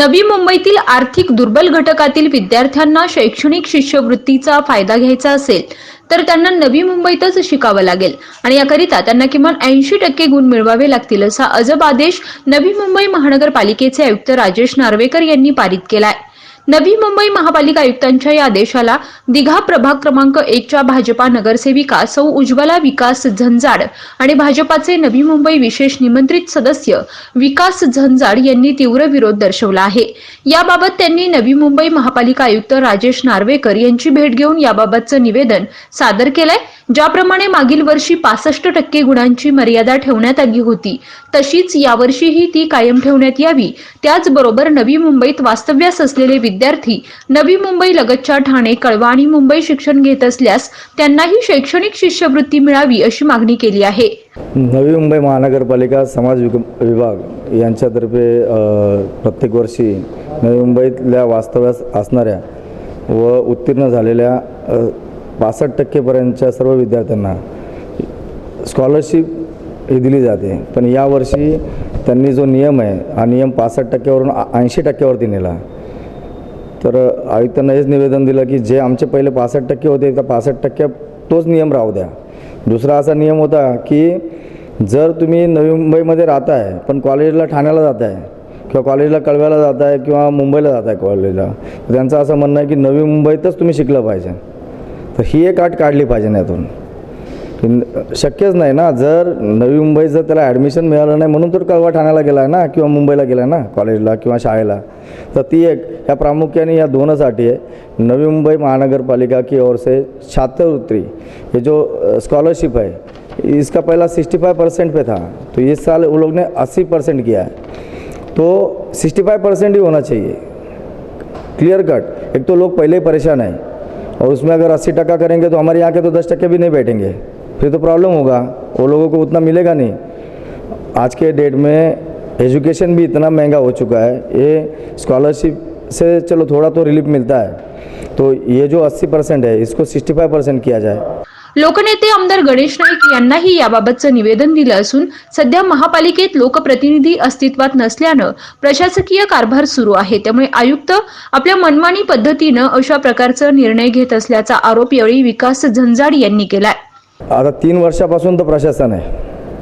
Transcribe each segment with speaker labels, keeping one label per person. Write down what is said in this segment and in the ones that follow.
Speaker 1: नवी मुंबईतील आर्थिक दुर्बल घटकातील विद्यार्थ्यांना शैक्षणिक शिष्यवृत्तीचा फायदा घ्यायचा असेल तर त्यांना नवी मुंबईतच शिकावं लागेल. आणि याकरिता त्यांना किमान ऐंशी टक्के गुण मिळवावे लागतील असा अजब आदेश नवी मुंबई महानगरपालिकेचे आयुक्त राजेश नार्वेकर यांनी पारित केलाय. नवी मुंबई महापालिका आयुक्तांच्या या आदेशाला दिघा प्रभाग क्रमांक एकच्या भाजपा नगरसेविका सौ उज्ज्वला विकास झंजाड आणि भाजपाचे नवी मुंबई विशेष निमंत्रित सदस्य विकास झंजाड यांनी तीव्र विरोध दर्शवला आहे. याबाबत त्यांनी नवी मुंबई महापालिका आयुक्त राजेश नार्वेकर यांची भेट घेऊन याबाबतचं निवेदन सादर केलंय. ज्याप्रमाणे मागील वर्षी पासष्ट टक्के गुणांची मर्यादा ठेवण्यात आली होती तशीच यावर्षीही ती कायम ठेवण्यात यावी. त्याचबरोबर नवी मुंबईत वास्तव्यास असलेले विद्यार्थी विद्यार्थी. नवी मुंबई लगतच्या ठाणे कळवा आणि मुंबई शिक्षण घेत असल्यास त्यांनाही शैक्षणिक शिष्यवृत्ती मिळावी अशी मागणी केली आहे.
Speaker 2: नवी मुंबई महानगरपालिका समाज विभाग यांच्यातर्फे प्रत्येक वर्षी नवी मुंबईतल्या वास्तव्यास असणाऱ्या व उत्तीर्ण झालेल्या पासष्ट टक्केपर्यंतच्या सर्व विद्यार्थ्यांना स्कॉलरशिप ही दिली जाते. पण यावर्षी त्यांनी जो नियम आहे हा नियम पासष्ट टक्क्यावरून ऐंशी टक्क्यावरती नेला. तर आयुक्तांना हेच निवेदन दिलं की जे आमचे पहिले पासष्ट टक्के होते त्या पासष्ट टक्के तोच नियम राहू द्या. दुसरा असा नियम होता की जर तुम्ही नवी मुंबईमध्ये राहताय पण कॉलेजला ठाण्याला जात आहे किंवा कॉलेजला कळव्याला जात आहे किंवा मुंबईला जात आहे कॉलेजला त्यांचं असं म्हणणं आहे की नवी मुंबईतच तुम्ही शिकलं पाहिजे. तर ही एक आट काढली पाहिजे यातून. शक्यच नाही ना. जर नवी मुंबईत जर त्याला ॲडमिशन मिळालं नाही म्हणून तर कळवा ठाण्याला गेला आहे ना किंवा मुंबईला गेला आहे ना कॉलेजला किंवा शाळेला. तर ती एक ह्या प्रामुख्याने या दोनसाठी आहे. नवी मुंबई महानगरपालिका की ओर से छात्रवृत्ति. ये जो स्कॉलरशिप है इसका पहला 65 परसेंट पे था. तो इस साल वो लोग ने 80 परसेंट किया है. तो 65 परसेंट ही होना चाहिए. क्लियर कट एक तो लोग पहले ही परेशान हैं और उसमें अगर अस्सी टका करेंगे तो हमारे यहाँ के तो दस टक्के भी नहीं बैठेंगे. फिर तो प्रॉब्लम होगा। वो लोगों को उतना मिलेगा नहीं। आज के डेट में एजुकेशन भी इतना महंगा हो चुका है। ये स्कॉलरशिप से चलो थोड़ा तो रिलीफ मिलता है। तो ये जो 80 परसेंट है इसको 65 परसेंट किया जाए।
Speaker 1: लोकनेते आमदार गणेश नाईक यांनाही याबाबतचं निवेदन दिलं असून सध्या महापालिकेत लोकप्रतिनिधी अस्तित्वात नसल्यानं प्रशासकीय कारभार सुरू आहे. त्यामुळे आयुक्त आपल्या मनमानी पद्धतीनं अशा प्रकारचा निर्णय घेत असल्याचा आरोप यावेळी विकास झंजाड यांनी केलाय.
Speaker 2: आता तीन वर्षापासून तर प्रशासन आहे.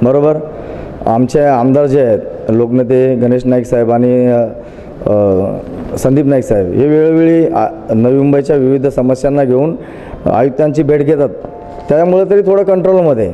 Speaker 2: बरोबर? आमचे आमदार जे आहेत लोकनेते गणेश नाईक साहेब आणि संदीप नाईक साहेब हे वेळोवेळी नवी मुंबईच्या विविध समस्यांना घेऊन आयुक्तांची भेट घेतात. त्यामुळे तरी थोडं कंट्रोलमध्ये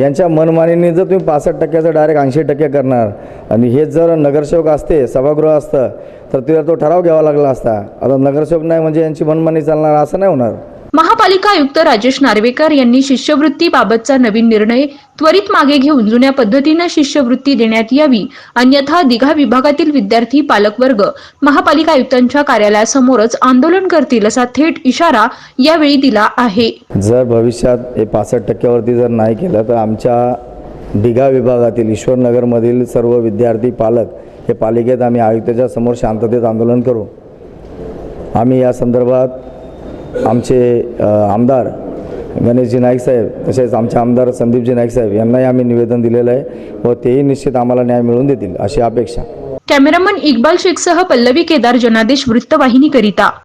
Speaker 2: यांच्या मनमानीने जर तुम्ही पासष्ट टक्क्याचं डायरेक्ट ऐंशी टक्के करणार आणि हेच जर नगरसेवक असते सभागृह असतं तर तिला तो ठराव घ्यावा लागला असता. आता नगरसेवक नाही म्हणजे यांची मनमानी चालणार असं नाही होणार.
Speaker 1: महापालिका आयुक्त राजेश नार्वेकर यांनी शिष्यवृत्तीबाबतचा नवीन निर्णय त्वरित मागे घेऊन जुन्या पद्धतीनं शिष्यवृत्ती देण्यात यावी अन्यथा दिघा विभागातील विद्यार्थी पालकवर्ग महापालिका आयुक्तांच्या कार्यालयासमोरच आंदोलन करतील असा थेट इशारा यावेळी दिला आहे.
Speaker 2: जर भविष्यात पासष्ट टक्क्यावरती जर नाही केलं तर आमच्या दिघा विभागातील ईश्वरनगरमधील सर्व विद्यार्थी पालक हे पालिकेत आम्ही आयुक्ताच्या समोर शांततेत आंदोलन करू. आम्ही या संदर्भात आमचे आमदार गणेशजी नाईक साहेब तसेच आमचे आमदार संदीपजी नाईक साहेब यांनाही आम्ही निवेदन दिलेलं आहे व तेही निश्चित आम्हाला न्याय मिळवून देतील अशी अपेक्षा.
Speaker 1: कॅमेरामन इक्बाल शेखसह पल्लवी केदार जनादेश वृत्तवाहिनीकरिता.